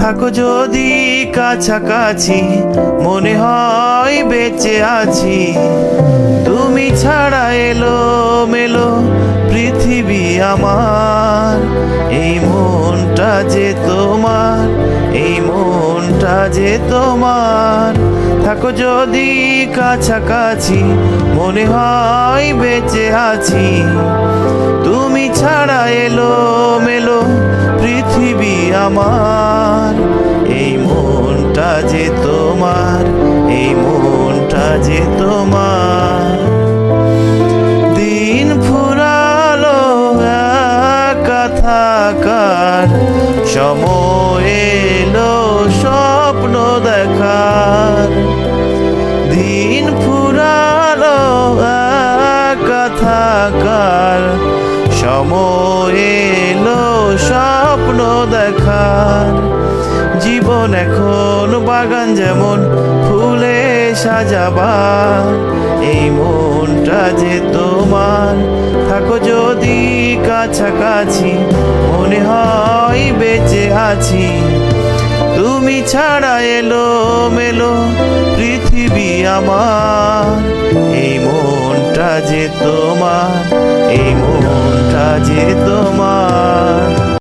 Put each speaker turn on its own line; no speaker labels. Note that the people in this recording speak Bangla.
থাকো যদি কাছাকাছি, মনে হয় বেঁচে আছি। তুমি ছাড়া এলো মেলো পৃথিবী আমার। এই মনটা যে তোমার, এই মনটা যে তোমার। থাকো যদি কাছাকাছি, মনে হয় বেঁচে আছি। আমার, এই মনটা যে তোমার, এই মনটা যে তোমার। দিন ফুরালো একা থাকার, সময় এলো স্বপ্ন দেখার। দিন ফুরালো একা থাকার, সময় এলো স্বপ্ন দেখার জীবন এখন বাগান যেমন ফুলে সাজাবার। এই মনটা যে তোমার, থাকো যদি কাছাকাছি, মনে হয় বেঁচে আছি। তুমি ছাড়া এলো মেলো পৃথিবী আমার। এই মনটা যে তোমার, এই তোমার